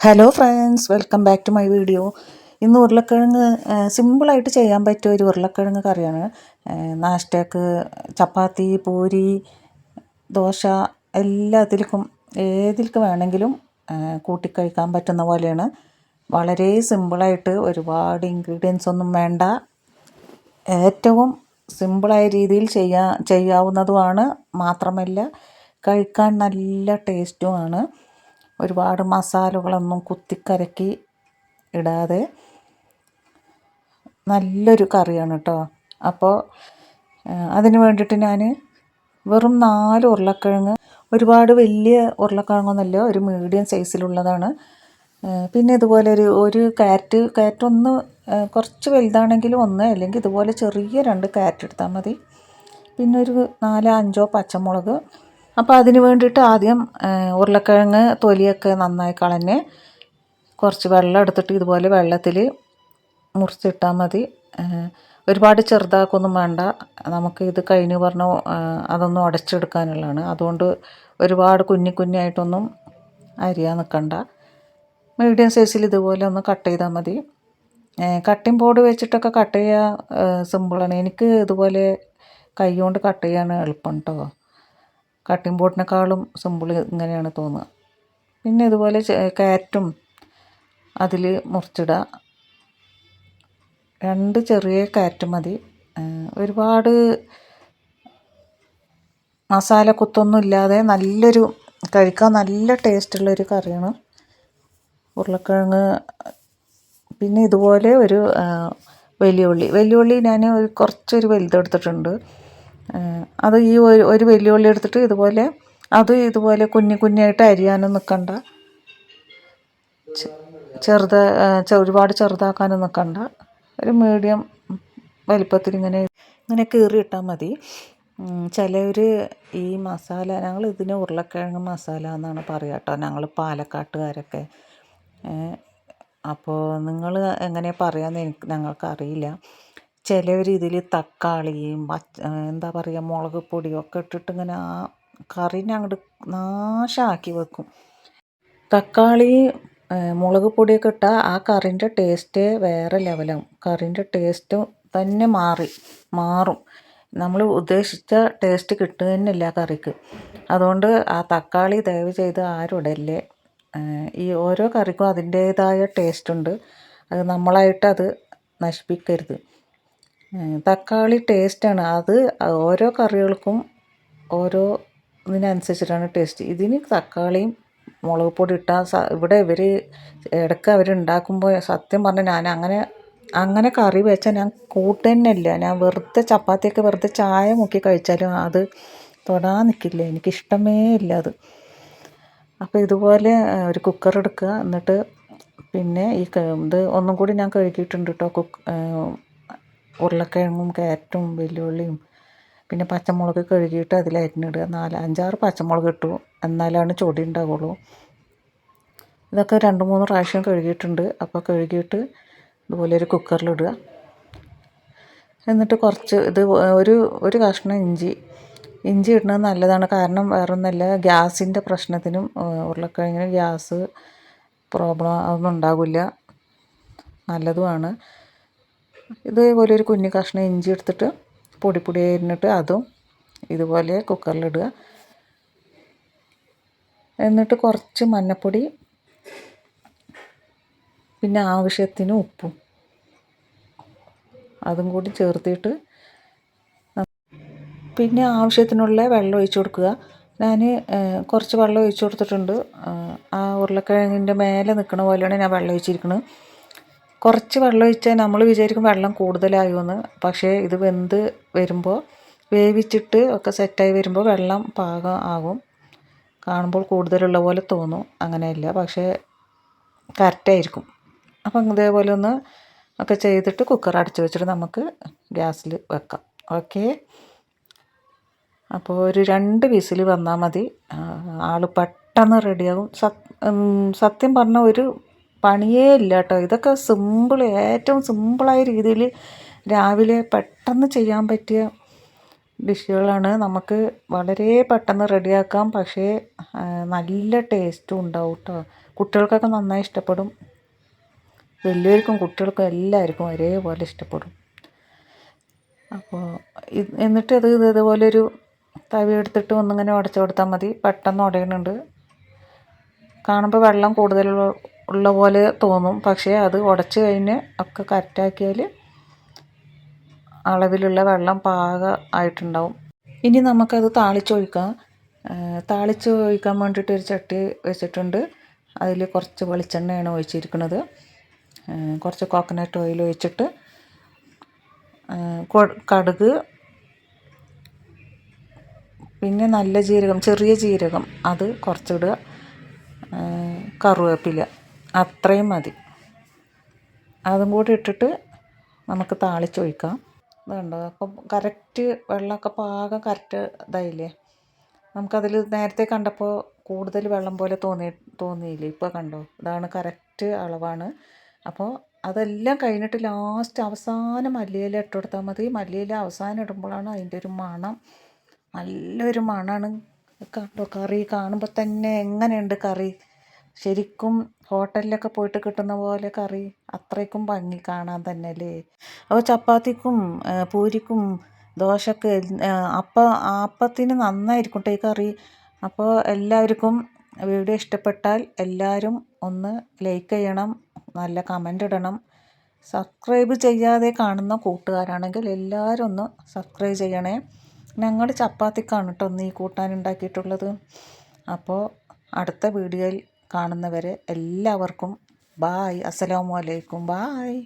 Hello friends welcome back to my video ഇന്ന് ഉരുളക്കിഴങ്ങ് സിമ്പിളായിട്ട് ചെയ്യാൻ പറ്റിയ ഒരു ഉരുളക്കിഴങ്ങ് കറിയാണ്. നാഷ്ടക്ക് ചപ്പാത്തി പൂരി ദോശ എല്ലാത്തിലേക്കും ഏതിലേക്ക് വേണമെങ്കിലും കൂട്ടിക്കഴിക്കാൻ പറ്റുന്ന പോലെയാണ്. വളരെ സിമ്പിളായിട്ട് ഒരുപാട് ഇൻഗ്രീഡിയൻസ് ഒന്നും വേണ്ട. ഏറ്റവും സിമ്പിളായ രീതിയിൽ ചെയ്യാ ചെയ്യാവുന്നതുമാണ്. മാത്രമല്ല കഴിക്കാൻ നല്ല ടേസ്റ്റുമാണ് ഒരുപാട് മസാലകളൊന്നും കുത്തിക്കരക്കി ഇടാതെ നല്ലൊരു കറിയാണ് കേട്ടോ അപ്പോൾ അതിന് വേണ്ടിയിട്ട് ഞാൻ വെറും നാല് ഉരുളക്കിഴങ്ങ് ഒരുപാട് വലിയ ഉരുളക്കിഴങ്ങൊന്നുമല്ല ഒരു മീഡിയം സൈസിലുള്ളതാണ്. പിന്നെ ഇതുപോലെ ഒരു ഒരു കാരറ്റ് കാരറ്റ് ഒന്ന് കുറച്ച് വലുതാണെങ്കിലും ഒന്ന് അല്ലെങ്കിൽ ഇതുപോലെ ചെറിയ രണ്ട് കാരറ്റ് എടുത്താൽ മതി. പിന്നെ ഒരു നാലോ അഞ്ചോ പച്ചമുളക് അപ്പോൾ അതിന് വേണ്ടിയിട്ട് ആദ്യം ഉരുളക്കിഴങ്ങ് തൊലിയൊക്കെ നന്നായി കളഞ്ഞ് കുറച്ച് വെള്ളം എടുത്തിട്ട് ഇതുപോലെ വെള്ളത്തിൽ മുറിച്ചിട്ടാൽ മതി. ഒരുപാട് ചെറുതാക്കൊന്നും വേണ്ട. നമുക്ക് ഇത് കഴിഞ്ഞ് പറഞ്ഞ അതൊന്നും ഉടച്ചെടുക്കാനുള്ളതാണ് അതുകൊണ്ട് ഒരുപാട് കുഞ്ഞി കുഞ്ഞായിട്ടൊന്നും അരിയാൻ നിൽക്കണ്ട മീഡിയം സൈസിൽ ഇതുപോലെ ഒന്ന് കട്ട് ചെയ്താൽ മതി. കട്ടിംഗ് ബോർഡ് വെച്ചിട്ടൊക്കെ കട്ട് ചെയ്യുക സിമ്പിളാണ് എനിക്ക് ഇതുപോലെ കൈ കൊണ്ട് കട്ട് ചെയ്യാൻ എളുപ്പം കേട്ടോ കട്ടിംഗ് ബോർഡിനേക്കാളും സിമ്പിൾ ഇങ്ങനെയാണ് തോന്നുക. പിന്നെ ഇതുപോലെ കാറ്റും അതിൽ മുറിച്ചിടുക. രണ്ട് ചെറിയ കാറ്റ് മതി. ഒരുപാട് മസാല കുത്തൊന്നും ഇല്ലാതെ നല്ലൊരു കഴിക്കാൻ നല്ല ടേസ്റ്റുള്ളൊരു കറിയാണ് ഉരുളക്കിഴങ്ങ്. പിന്നെ ഇതുപോലെ ഒരു വലിയ ഉള്ളി. ഞാൻ ഒരു കുറച്ചൊരു വലുതെടുത്തിട്ടുണ്ട് അത് ഈ ഒരു വലിയ എടുത്തിട്ട് ഇതുപോലെ അത് ഇതുപോലെ കുഞ്ഞു കുഞ്ഞായിട്ട് അരിയാനും നിൽക്കണ്ട ചെറുത് ഒരുപാട് ചെറുതാക്കാനും നിൽക്കണ്ട ഒരു മീഡിയം വലിപ്പത്തിൽ ഇങ്ങനെ ഇങ്ങനെ കീറി കീറിയിട്ടാൽ മതി. ചിലവർ ഈ മസാല ഞങ്ങൾ ഇതിന് ഉരുളക്കിഴങ്ങ് മസാല എന്നാണ് പറയുക കേട്ടോ. ഞങ്ങൾ പാലക്കാട്ടുകാരൊക്കെ. അപ്പോൾ നിങ്ങൾ എങ്ങനെ പറയാമെന്ന് എനിക്ക് ഞങ്ങൾക്കറിയില്ല. ചിലവർ ഇതിൽ തക്കാളിയും എന്താ പറയുക മുളക് പൊടിയും ഒക്കെ ഇട്ടിട്ട് ഇങ്ങനെ ആ കറീനെ അങ്ങോട്ട് നാശമാക്കി വെക്കും. തക്കാളി മുളക് പൊടിയൊക്കെ ഇട്ടാൽ ആ കറിന്റെ ടേസ്റ്റ് വേറെ ലെവലാവും. കറിന്റെ ടേസ്റ്റ് തന്നെ മാറി മാറും. നമ്മൾ ഉദ്ദേശിച്ച ടേസ്റ്റ് കിട്ടുക തന്നെയില്ല കറിക്ക്. അതുകൊണ്ട് ആ തക്കാളി ദയവ് ചെയ്ത് ആരും ഇടല്ലേ. ഈ ഓരോ കറിക്കും അതിന്റേതായ ടേസ്റ്റ് ഉണ്ട്. അത് നമ്മളായിട്ട് അത് നശിപ്പിക്കരുത്. തക്കാളി ടേസ്റ്റാണ് അത് ഓരോ കറികൾക്കും ഓരോ ഇതിനനുസരിച്ചിട്ടാണ് ടേസ്റ്റ് ഇതിന് തക്കാളിയും മുളക് പൊടി ഇട്ടാൽ സ ഇവിടെ ഇവർ ഇടയ്ക്ക് അവരുണ്ടാക്കുമ്പോൾ സത്യം പറഞ്ഞാൽ ഞാൻ അങ്ങനെ അങ്ങനെ കറി വെച്ചാൽ ഞാൻ കൂട്ടുതന്നെയില്ല ഞാൻ വെറുതെ ചപ്പാത്തിയൊക്കെ വെറുതെ ചായ മുക്കി കഴിച്ചാലും അത് തൊടാൻ നിൽക്കില്ല എനിക്കിഷ്ടമേ ഇല്ല അത്. അപ്പോൾ ഇതുപോലെ ഒരു കുക്കർ എടുക്കുക. എന്നിട്ട് പിന്നെ ഈ ഇത് ഒന്നും കൂടി ഞാൻ കഴുകിയിട്ടുണ്ട് കേട്ടോ കുക്ക് ഉരുളക്കിഴങ്ങും ക്യാരറ്റും വെല്ലുവിളിയും പിന്നെ പച്ചമുളക് കഴുകിയിട്ട് അതിൽ അരിഞ്ഞിടുക. നാല് അഞ്ചാറ് പച്ചമുളക് ഇട്ടു. എന്നാലാണ് ചൊടി ഉണ്ടാവുള്ളൂ. ഇതൊക്കെ രണ്ട് മൂന്ന് പ്രാവശ്യം കഴുകിയിട്ടുണ്ട്. അപ്പോൾ കഴുകിയിട്ട് ഇതുപോലെ ഒരു കുക്കറിലിടുക എന്നിട്ട് കുറച്ച് ഇത് ഒരു ഒരു കഷ്ണം ഇഞ്ചി. ഇഞ്ചി ഇടുന്നത് നല്ലതാണ്. കാരണം വേറൊന്നുമല്ല ഗ്യാസിന്റെ പ്രശ്നത്തിനും ഉരുളക്കിഴങ്ങിന് ഗ്യാസ് പ്രോബ്ലം അതൊന്നും ഉണ്ടാകില്ല നല്ലതുമാണ്. ഇതേപോലെ ഒരു കുഞ്ഞു കഷ്ണം ഇഞ്ചി എടുത്തിട്ട് പൊടി അരിഞ്ഞിട്ട് അതും ഇതുപോലെ കുക്കറിലിടുക എന്നിട്ട് കുറച്ച് മഞ്ഞപ്പൊടി പിന്നെ ആവശ്യത്തിന് ഉപ്പും അതും കൂടി ചേർത്തിട്ട് പിന്നെ ആവശ്യത്തിനുള്ള വെള്ളം ഒഴിച്ചു കൊടുക്കുക. ഞാൻ കുറച്ച് വെള്ളം ഒഴിച്ചു കൊടുത്തിട്ടുണ്ട്. ആ ഉരുളക്കിഴങ്ങിന്റെ മേലെ നിൽക്കുന്ന പോലെയാണ് ഞാൻ വെള്ളം ഒഴിച്ചിരിക്കുന്നത് കുറച്ച് വെള്ളം ഒഴിച്ചാൽ നമ്മൾ വിചാരിക്കും വെള്ളം കൂടുതലായോന്ന്. പക്ഷേ ഇത് വെന്ത് വരുമ്പോൾ വേവിച്ചിട്ട് ഒക്കെ സെറ്റായി വരുമ്പോൾ വെള്ളം പാകം ആകും. കാണുമ്പോൾ കൂടുതലുള്ള പോലെ തോന്നും. അങ്ങനെയല്ല. പക്ഷേ കറക്റ്റായിരിക്കും അപ്പം ഇതേപോലെ ഒന്ന് ഒക്കെ ചെയ്തിട്ട് കുക്കർ അടച്ചു വെച്ചിട്ട് നമുക്ക് ഗ്യാസിൽ വെക്കാം. ഓക്കെ? അപ്പോൾ ഒരു രണ്ട് വിസിൽ വന്നാൽ മതി. ആൾ പെട്ടെന്ന് റെഡിയാകും സത്യം പറഞ്ഞാൽ ഒരു പണിയേ ഇല്ല കേട്ടോ ഇതൊക്കെ സിമ്പിൾ ഏറ്റവും സിമ്പിളായ രീതിയിൽ രാവിലെ പെട്ടെന്ന് ചെയ്യാൻ പറ്റിയ ഡിഷുകളാണ്. നമുക്ക് വളരെ പെട്ടെന്ന് റെഡിയാക്കാം. പക്ഷേ നല്ല ടേസ്റ്റും ഉണ്ടാവും കേട്ടോ കുട്ടികൾക്കൊക്കെ നന്നായി ഇഷ്ടപ്പെടും. വലിയവർക്കും കുട്ടികൾക്കും എല്ലാവർക്കും ഒരേപോലെ ഇഷ്ടപ്പെടും. അപ്പോൾ എന്നിട്ട് അത് ഇതേപോലെ ഒരു തവി എടുത്തിട്ട് ഒന്നിങ്ങനെ ഉടച്ചു കൊടുത്താൽ മതി. പെട്ടെന്ന് ഉടയുന്നുണ്ട് കാണുമ്പോൾ വെള്ളം കൂടുതൽ ഉള്ള പോലെ തോന്നും. പക്ഷേ അത് ഉടച്ച് കഴിഞ്ഞ് ഒക്കെ കറക്റ്റാക്കിയാൽ അളവിലുള്ള വെള്ളം പാക ആയിട്ടുണ്ടാവും. ഇനി നമുക്കത് താളിച്ചൊഴിക്കാം. താളിച്ച് ഒഴിക്കാൻ വേണ്ടിയിട്ട് ഒരു ചട്ടി വെച്ചിട്ടുണ്ട്. അതിൽ കുറച്ച് വെളിച്ചെണ്ണയാണ് ഒഴിച്ചിരിക്കുന്നത്. കുറച്ച് കോക്കനട്ട് ഓയിൽ ഒഴിച്ചിട്ട് കടുക് പിന്നെ നല്ല ജീരകം ചെറിയ ജീരകം. അത് കുറച്ചിടുക. കറുവേപ്പില. അത്രയും മതി. അതും കൂടി ഇട്ടിട്ട് നമുക്ക് താളിച്ചൊഴിക്കാം. ഇതുണ്ടോ? അപ്പം കറക്റ്റ് വെള്ളമൊക്കെ പാകം കറക്റ്റ് ഇതായില്ലേ? നമുക്കതിൽ നേരത്തെ കണ്ടപ്പോൾ കൂടുതൽ വെള്ളം പോലെ തോന്നി തോന്നിയില്ലേ? ഇപ്പോൾ കണ്ടോ? ഇതാണ് കറക്റ്റ് അളവാണ്. അപ്പോൾ അതെല്ലാം കഴിഞ്ഞിട്ട് ലാസ്റ്റ് അവസാനം മല്ലിയില ഇട്ട് കൊടുത്താൽ മതി. മല്ലിയില അവസാനം ഇടുമ്പോഴാണ് അതിന്റെ ഒരു മണം. നല്ലൊരു മണമാണ് കണ്ടോ? കറി കാണുമ്പോൾ തന്നെ എങ്ങനെയുണ്ട് കറി? ശരിക്കും ഹോട്ടലിലൊക്കെ പോയിട്ട് കിട്ടുന്ന പോലെ കറി അത്രയ്ക്കും ഭംഗി കാണാൻ തന്നെ അല്ലേ അപ്പോൾ ചപ്പാത്തിക്കും പൂരിക്കും ദോശക്ക് അപ്പം അപ്പത്തിന് നന്നായിരിക്കും ഈ കറി. അപ്പോൾ എല്ലാവർക്കും വീഡിയോ ഇഷ്ടപ്പെട്ടാൽ എല്ലാവരും ഒന്ന് ലൈക്ക് ചെയ്യണം നല്ല കമന്റ് ഇടണം. സബ്സ്ക്രൈബ് ചെയ്യാതെ കാണുന്ന കൂട്ടുകാരാണെങ്കിൽ എല്ലാവരും ഒന്ന് സബ്സ്ക്രൈബ് ചെയ്യണേ. ഞങ്ങൾ ചപ്പാത്തിക്കാണ് കേട്ടോ ഒന്ന് ഈ കൂട്ടാൻ ഉണ്ടാക്കിയിട്ടുള്ളത്. അപ്പോൾ അടുത്ത വീഡിയോയിൽ കാണുന്നവരെ എല്ലാവർക്കും ബായ്. അസ്സലാമു അലൈക്കും. ബായ്.